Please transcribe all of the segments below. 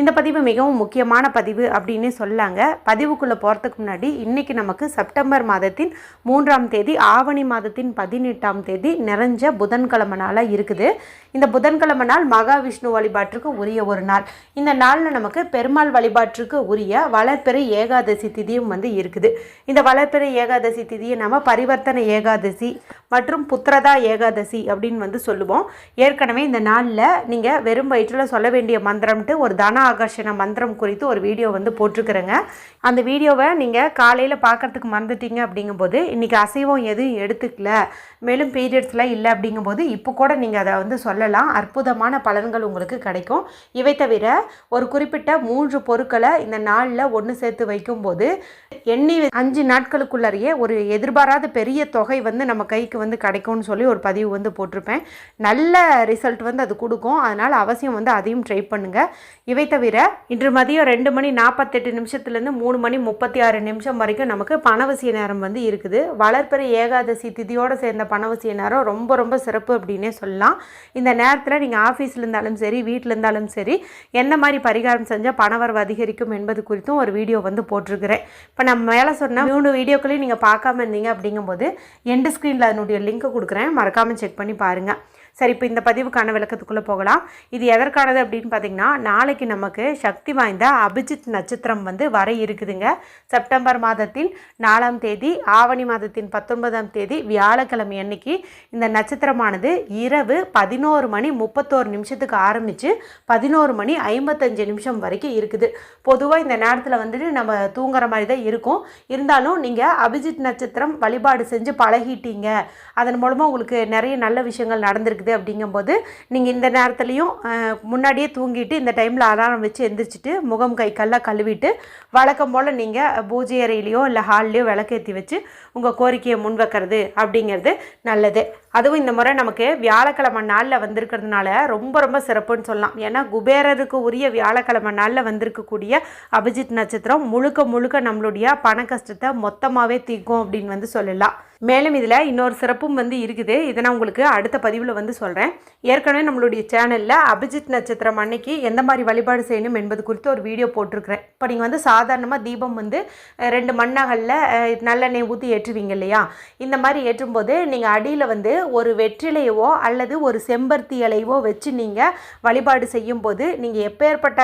இந்த பதிவு மிகவும் முக்கியமான பதிவு அப்படின்னு சொல்லாங்க. பதிவுக்குள்ளே போகிறதுக்கு முன்னாடி இன்றைக்கி நமக்கு செப்டம்பர் மாதத்தின் மூன்றாம் தேதி ஆவணி மாதத்தின் பதினெட்டாம் தேதி நிறைஞ்ச புதன்கிழமை நாளாக இருக்குது. இந்த புதன்கிழமை நாள் மகாவிஷ்ணு வழிபாட்டிற்கு உரிய ஒரு நாள். இந்த நாளில் நமக்கு பெருமாள் வழிபாட்டிற்கு உரிய வளர்பிறை ஏகாதசி திதியும் வந்து இருக்குது. இந்த வளர்பிறை ஏகாதசி திதியை நம்ம பரிவர்த்தனை ஏகாதசி மற்றும் புத்திரதா ஏகாதசி அப்படின்னு வந்து சொல்லுவோம். ஏற்கனவே இந்த நாளில் நீங்கள் வெறும் வயிற்றில் சொல்ல வேண்டிய மந்திரம்ட்டு ஒரு தான ஆகர்ஷண மந்திரம் குறித்து ஒரு வீடியோ வந்து போட்டிருக்கிறேங்க. அந்த வீடியோவை நீங்கள் காலையில் பார்க்கறதுக்கு மறந்துட்டீங்க அப்படிங்கும்போது இன்றைக்கி அசைவம் எதுவும் எடுத்துக்கல மேலும் பீரியட்ஸ்லாம் இல்லை அப்படிங்கும்போது இப்போ கூட நீங்கள் அதை வந்து சொல்லலாம். அற்புதமான பலன்கள் உங்களுக்கு கிடைக்கும். இவை தவிர ஒரு குறிப்பிட்ட மூன்று பொருட்களை இந்த நாளில் ஒன்று சேர்த்து வைக்கும்போது எண்ணி அஞ்சு நாட்களுக்குள்ளறையே ஒரு எதிர்பாராத பெரிய தொகை வந்து நம்ம கைக்கு வந்து கிடைக்கும்னு சொல்லி ஒரு பதிவு வந்து போட்டிருப்பேன். நல்ல ரிசல்ட் வந்து அது கொடுக்கும். அதனால் அவசியம் வந்து அதையும் ட்ரை பண்ணுங்கள் இவை தவிர இன்று மதியம் ரெண்டு மணி நாற்பத்தெட்டு நிமிஷத்துலேருந்து மூணு மணி முப்பத்தி ஆறு நிமிஷம் வரைக்கும் நமக்கு பணவசிய நேரம் வந்து இருக்குது. வளர்ப்பிற ஏகாதசி திதியோடு சேர்ந்த பணவசிய நேரம் ரொம்ப ரொம்ப சிறப்பு அப்படின்னே சொல்லலாம். இந்த நேரத்தில் நீங்கள் ஆஃபீஸில் இருந்தாலும் சரி வீட்டில் இருந்தாலும் சரி என்ன மாதிரி பரிகாரம் செஞ்சால் பணவரவு அதிகரிக்கும் என்பது குறித்தும் ஒரு வீடியோ வந்து போட்டிருக்கிறேன். இப்போ நம்ம மேலே சொன்ன மூணு வீடியோக்களையும் நீங்கள் பார்க்காம இருந்தீங்க அப்படிங்கும்போது எண்டு ஸ்க்ரீனில் அதனுடைய லிங்க்கை கொடுக்குறேன். மறக்காமல் செக் பண்ணி பாருங்கள் சரி இப்போ இந்த பதிவுக்கான விளக்கத்துக்குள்ளே போகலாம். இது எதற்கானது அப்படின்னு பார்த்தீங்கன்னா நாளைக்கு நமக்கு சக்தி வாய்ந்த அபிஜித் நட்சத்திரம் வந்து வர இருக்குதுங்க. செப்டம்பர் மாதத்தின் நாலாம் தேதி ஆவணி மாதத்தின் பத்தொன்பதாம் தேதி வியாழக்கிழமை அன்னைக்கு இந்த நட்சத்திரமானது இரவு பதினோரு மணி முப்பத்தோரு நிமிஷத்துக்கு ஆரம்பித்து பதினோரு மணி ஐம்பத்தஞ்சு நிமிஷம் வரைக்கும் இருக்குது. பொதுவாக இந்த நேரத்தில் வந்துட்டு நம்ம தூங்குற மாதிரி தான் இருக்கும். இருந்தாலும் நீங்கள் அபிஜித் நட்சத்திரம் வழிபாடு செஞ்சு பழகிட்டீங்க. அதன் மூலமாக உங்களுக்கு நிறைய நல்ல விஷயங்கள் இருக்குது அப்படிங்கும்போது நீங்கள் இந்த நேரத்துலையும் முன்னாடியே தூங்கிட்டு இந்த டைமில் அலாரம் வச்சு எந்திரிச்சிட்டு முகம் கை கல்லாம் கழுவிட்டு வழக்கம் போல் நீங்கள் பூஜை அறையிலையோ இல்லை ஹால்லையோ விளக்கேற்றி வச்சு உங்கள் கோரிக்கையை முன் வைக்கிறது அப்படிங்கிறது நல்லது. அதுவும் இந்த முறை நமக்கு வியாழக்கிழமை நாளில் வந்திருக்கிறதுனால ரொம்ப ரொம்ப சிறப்புன்னு சொல்லலாம். ஏன்னா குபேரருக்கு உரிய வியாழக்கிழமை நாளில் வந்திருக்கக்கூடிய அபிஜித் நட்சத்திரம் முழுக்க முழுக்க நம்மளுடைய பண கஷ்டத்தை மொத்தமாகவே தீர்க்கும் அப்படின்னு வந்து சொல்லலாம். மேலும் இதில் இன்னொரு சிறப்பும் வந்து இருக்குது. இதை நான் உங்களுக்கு அடுத்த பதிவில் வந்து சொல்கிறேன் ஏற்கனவே நம்மளுடைய சேனலில் அபிஜித் நட்சத்திரம் அன்னைக்கு எந்த மாதிரி வழிபாடு செய்யணும் என்பது குறித்து ஒரு வீடியோ போட்டிருக்கிறேன். இப்போ நீங்கள் வந்து சாதாரணமாக தீபம் வந்து ரெண்டு மண்ணகலில் நல்லெண்ணெய் ஊற்றி ஏற்றுவீங்க இல்லையா? இந்த மாதிரி ஏற்றும்போது நீங்கள் அடியில் வந்து ஒரு வெற்றிலையவோ அல்லது ஒரு செம்பருத்தி இலையவோ வச்சு நீங்கள் வழிபாடு செய்யும்போது நீங்கள் எப்பேற்பட்ட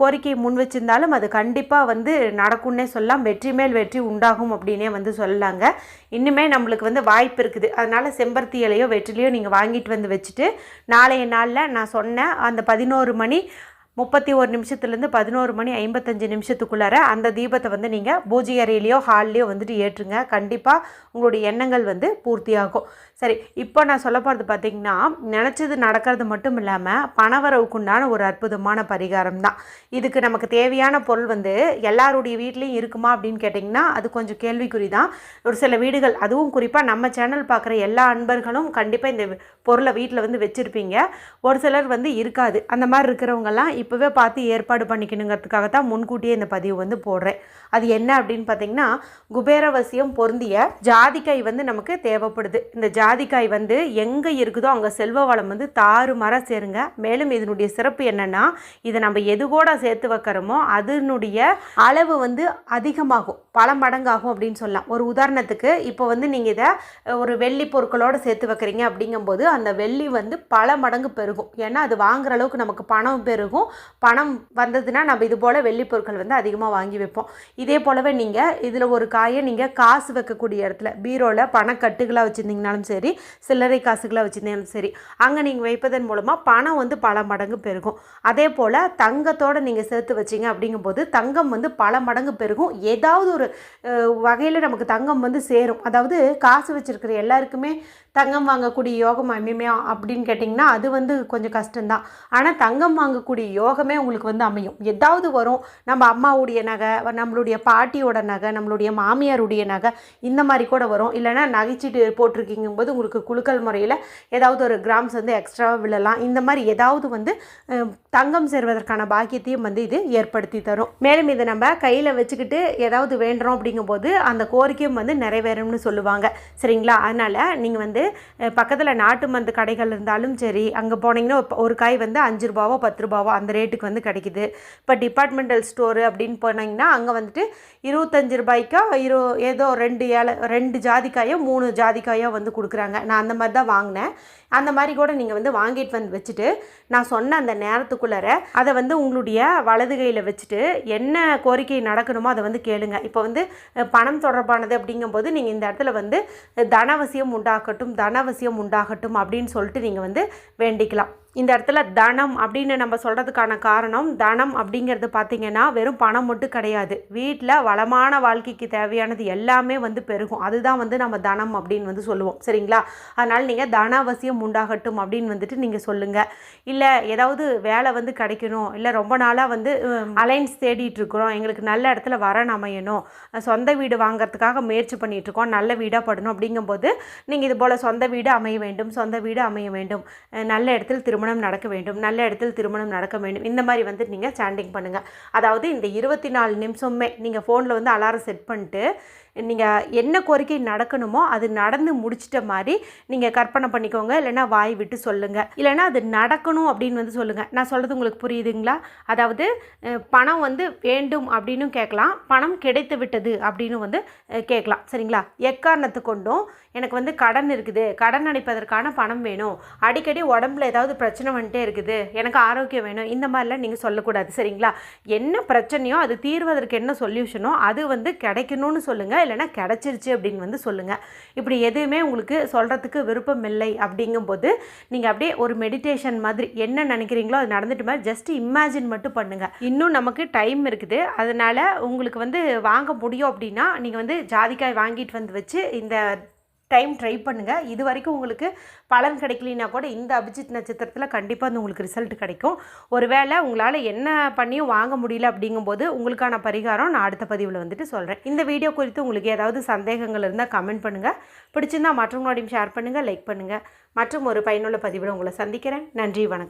கோரிக்கை முன் வச்சிருந்தாலும் அது கண்டிப்பாக வந்து நடக்கும்னே சொல்லலாம். வெற்றி மேல் வெற்றி உண்டாகும் அப்படின்னே வந்து சொல்லலாங்க. இன்னுமே நம்மளுக்கு வந்து வாய்ப்பு இருக்குது. அதனால் செம்பருத்தி இலையோ வெற்றிலையோ நீங்கள் வாங்கிட்டு வந்து வச்சுட்டு நாளைய நாளில் நான் சொன்ன அந்த பதினோரு மணி முப்பத்தி ஒரு நிமிஷத்துலேருந்து பதினோரு மணி ஐம்பத்தஞ்சு நிமிஷத்துக்குள்ளார அந்த தீபத்தை வந்து நீங்கள் பூஜை அறையிலையோ ஹால்லையோ வந்துட்டு ஏற்றுங்க. கண்டிப்பாக உங்களுடைய எண்ணங்கள் வந்து பூர்த்தியாகும். சரி இப்போ நான் சொல்ல போகிறது பார்த்தீங்கன்னா நினச்சது நடக்கிறது மட்டும் இல்லாமல் பணவரவுக்குண்டான ஒரு அற்புதமான பரிகாரம் தான். இதுக்கு நமக்கு தேவையான பொருள் வந்து எல்லாருடைய வீட்லேயும் இருக்குமா அப்படின்னு கேட்டிங்கன்னா அது கொஞ்சம் கேள்விக்குறி தான். ஒரு சில வீடுகள் அதுவும் குறிப்பாக நம்ம சேனல் பார்க்குற எல்லா அன்பர்களும் கண்டிப்பாக இந்த பொருளை வீட்டில் வந்து வச்சுருப்பீங்க. ஒரு சிலர் வந்து இருக்காது. அந்த மாதிரி இருக்கிறவங்கெல்லாம் இப்போவே பார்த்து ஏற்பாடு பண்ணிக்கணுங்கிறதுக்காக தான் முன்கூட்டியே இந்த பதிவு வந்து போடுறேன். அது என்ன அப்படின்னு பார்த்தீங்கன்னா குபேரவசியம் பொருந்திய ஜாதிக்காய் வந்து நமக்கு தேவைப்படுது. இந்த ஜா ஜாதிக்காய் வந்து எங்கே இருக்குதோ அங்கே செல்வ வளம் வந்து தாறு மரம் சேருங்க. மேலும் இதனுடைய சிறப்பு என்னென்னா இதை நம்ம எது கூட சேர்த்து வைக்கிறோமோ அதனுடைய அளவு வந்து அதிகமாகும். பல மடங்காகும் அப்படின்னு சொல்லலாம். ஒரு உதாரணத்துக்கு இப்போ வந்து நீங்கள் இதை ஒரு வெள்ளி பொருட்களோடு சேர்த்து வைக்கிறீங்க அப்படிங்கும்போது அந்த வெள்ளி வந்து பல மடங்கு பெருகும். ஏன்னா அது வாங்குற அளவுக்கு நமக்கு பணம் பெருகும். பணம் வந்ததுன்னா நம்ம இது போல் வெள்ளி பொருட்கள் வந்து அதிகமாக வாங்கி வைப்போம். இதே போலவே நீங்கள் இதில் ஒரு காயை நீங்கள் காசு வைக்கக்கூடிய இடத்துல பீரோவில் பணக்கட்டுகளாக வச்சுருந்தீங்கனாலும் சரி சில்லறை காசுகளாக வச்சுருந்தாலும் சரி அங்கே நீங்கள் வைப்பதன் மூலமாக பணம் வந்து பல மடங்கு பெருகும். அதே போல் தங்கத்தோடு நீங்கள் சேர்த்து வச்சிங்க அப்படிங்கும்போது தங்கம் வந்து பல மடங்கு பெருகும். ஏதாவது ஒரு ஒரு வகையில் நமக்கு தங்கம் வந்து சேரும். அதாவது காசு வச்சுருக்கிற எல்லாருக்குமே தங்கம் வாங்கக்கூடிய யோகம் அமையுமையா அப்படின்னு கேட்டிங்கன்னா அது வந்து கொஞ்சம் கஷ்டம்தான். ஆனால் தங்கம் வாங்கக்கூடிய யோகமே உங்களுக்கு வந்து அமையும். ஏதாவது வரும். நம்ம அம்மாவுடைய நகை நம்மளுடைய பாட்டியோட நகை நம்மளுடைய மாமியாருடைய நகை இந்த மாதிரி கூட வரும். இல்லைன்னா நகைச்சீட்டு போட்டிருக்கீங்கும் போது உங்களுக்கு குலுக்கல் முறையில் ஏதாவது ஒரு கிராம்ஸ் வந்து எக்ஸ்ட்ராவாக விழலாம். இந்த மாதிரி ஏதாவது வந்து தங்கம் சேர்வதற்கான பாக்கியத்தையும் வந்து இது ஏற்படுத்தி தரும். மேலும் இதை நம்ம கையில் வச்சுக்கிட்டு ஏதாவது வேண்டுறோம் அப்படிங்கும்போது அந்த கோரிக்கையும் வந்து நிறைவேறும்னு சொல்லுவாங்க. சரிங்களா? அதனால் நீங்கள் வந்து பக்கத்தில் நாட்டு மருந்து கடைகள் இருந்தாலும் சரி அங்கே போனீங்கன்னா ஒரு காய் வந்து அஞ்சு ரூபாவோ பத்து ரூபாவோ அந்த ரேட்டுக்கு வந்து கிடைக்குது. இப்போ டிபார்ட்மெண்டல் ஸ்டோரு அப்படின்னு போனீங்கன்னா அங்கே வந்துட்டு இருபத்தஞ்சு ரூபாய்க்கோ இரு ஏதோ ரெண்டு ஏழை ரெண்டு ஜாதிக்காயோ மூணு ஜாதிக்காயோ வந்து கொடுக்குறாங்க. நான் அந்த மாதிரி தான் வாங்கினேன். அந்த மாதிரி கூட நீங்கள் வந்து வாங்கிட்டு வந்து வச்சுட்டு நான் சொன்ன அந்த நேரத்துக்குள்ளார அதை வந்து உங்களுடைய வலது கையில் வச்சுட்டு என்ன கோரிக்கை நடக்கணுமோ அதை வந்து கேளுங்க. இப்போ வந்து பணம் தொடர்பானது அப்படிங்கும்போது நீங்கள் இந்த இடத்துல வந்து தனவசியம் உண்டாக்கட்டும் உண்டாகட்டும் தனவசியம் உண்டாகட்டும் அப்படின்னு சொல்லிட்டு நீங்கள் வந்து வேண்டிக்கலாம். இந்த இடத்துல தனம் அப்படின்னு நம்ம சொல்கிறதுக்கான காரணம் தனம் அப்படிங்கிறது பார்த்தீங்கன்னா வெறும் பணம் மட்டும் கிடையாது. வீட்டில் வளமான வாழ்க்கைக்கு தேவையானது எல்லாமே வந்து பெருகும். அதுதான் வந்து நம்ம தனம் அப்படின்னு வந்து சொல்லுவோம். சரிங்களா? அதனால் நீங்கள் தனாவசியம் உண்டாகட்டும் அப்படின்னு வந்துட்டு நீங்கள் சொல்லுங்கள் இல்லை ஏதாவது வேலை வந்து கிடைக்கணும். இல்லை ரொம்ப நாளாக வந்து அலைன்ஸ் தேடிட்டு இருக்கிறோம். எங்களுக்கு நல்ல இடத்துல வரன் அமையணும். சொந்த வீடு வாங்குறதுக்காக முயற்சி பண்ணிகிட்ருக்கோம் இருக்கோம். நல்ல வீடாக படணும் அப்படிங்கும்போது நீங்கள் இது போல் சொந்த வீடு அமைய வேண்டும். சொந்த வீடு அமைய வேண்டும். நல்ல இடத்துல இடத்தில் திருமணம் நடக்க வேண்டும் நல்ல இடத்தில் திருமணம் நடக்க வேண்டும் இந்த மாதிரி வந்து நீங்கள் சாண்டிங் பண்ணுங்கள் அதாவது இந்த இருபத்தி நாலு நிமிஷமே நீங்கள் ஃபோனில் வந்து அலாரம் செட் பண்ணிட்டு நீங்கள் என்ன கோரிக்கை நடக்கணுமோ அது நடந்து முடிச்சிட்ட மாதிரி நீங்கள் கற்பனை பண்ணிக்கோங்க. இல்லைன்னா வாய் விட்டு சொல்லுங்கள் இல்லைன்னா அது நடக்கணும் அப்படின்னு வந்து சொல்லுங்கள் நான் சொல்கிறது உங்களுக்கு புரியுதுங்களா? அதாவது பணம் வந்து வேண்டும் அப்படின்னு கேட்கலாம். பணம் கிடைத்து விட்டது அப்படின்னு வந்து கேட்கலாம். சரிங்களா? எக்காரணத்து கொண்டும் எனக்கு வந்து கடன் இருக்குது. கடன் அடைப்பதற்கான பணம் வேணும். அடிக்கடி உடம்புல ஏதாவது பிரச்சனை வந்துட்டே இருக்குது. எனக்கு ஆரோக்கியம் வேணும். இந்த மாதிரிலாம் நீங்கள் சொல்லக்கூடாது. சரிங்களா? என்ன பிரச்சனையோ அது தீர்வதற்கு என்ன சொல்யூஷனோ அது வந்து கிடைக்கணும்னு சொல்லுங்கள் இல்லைனா கிடைச்சிருச்சு அப்படின்னு வந்து சொல்லுங்கள் இப்படி எதுவுமே உங்களுக்கு சொல்கிறதுக்கு விருப்பம் இல்லை அப்படிங்கும்போது நீங்கள் அப்படியே ஒரு மெடிடேஷன் மாதிரி என்ன நினைக்கிறீங்களோ அது நடந்துட்டு மாதிரி ஜஸ்ட் இமேஜின் மட்டும் பண்ணுங்கள் இன்னும் நமக்கு டைம் இருக்குது. அதனால் உங்களுக்கு வந்து வாங்க முடியும் அப்படின்னா நீங்கள் வந்து ஜாதிக்காய் வாங்கிட்டு வந்து வச்சு இந்த டைம் ட்ரை பண்ணுங்கள் இது வரைக்கும் உங்களுக்கு பலன் கிடைக்கலனா கூட இந்த அபிஜித் நட்சத்திரத்தில் கண்டிப்பாக வந்து உங்களுக்கு ரிசல்ட் கிடைக்கும். ஒருவேளை உங்களால் என்ன பண்ணியும் வாங்க முடியல அப்படிங்கும்போது உங்களுக்கான பரிகாரம் நான் அடுத்த பதிவில் வந்துட்டு சொல்கிறேன் இந்த வீடியோ குறித்து உங்களுக்கு ஏதாவது சந்தேகங்கள் இருந்தால் கமெண்ட் பண்ணுங்கள் பிடிச்சிருந்தா மற்றவங்களோடையும் ஷேர் பண்ணுங்கள் லைக் பண்ணுங்கள் மற்றும் ஒரு பயனுள்ள பதிவில் உங்களை சந்திக்கிறேன். நன்றி வணக்கம்.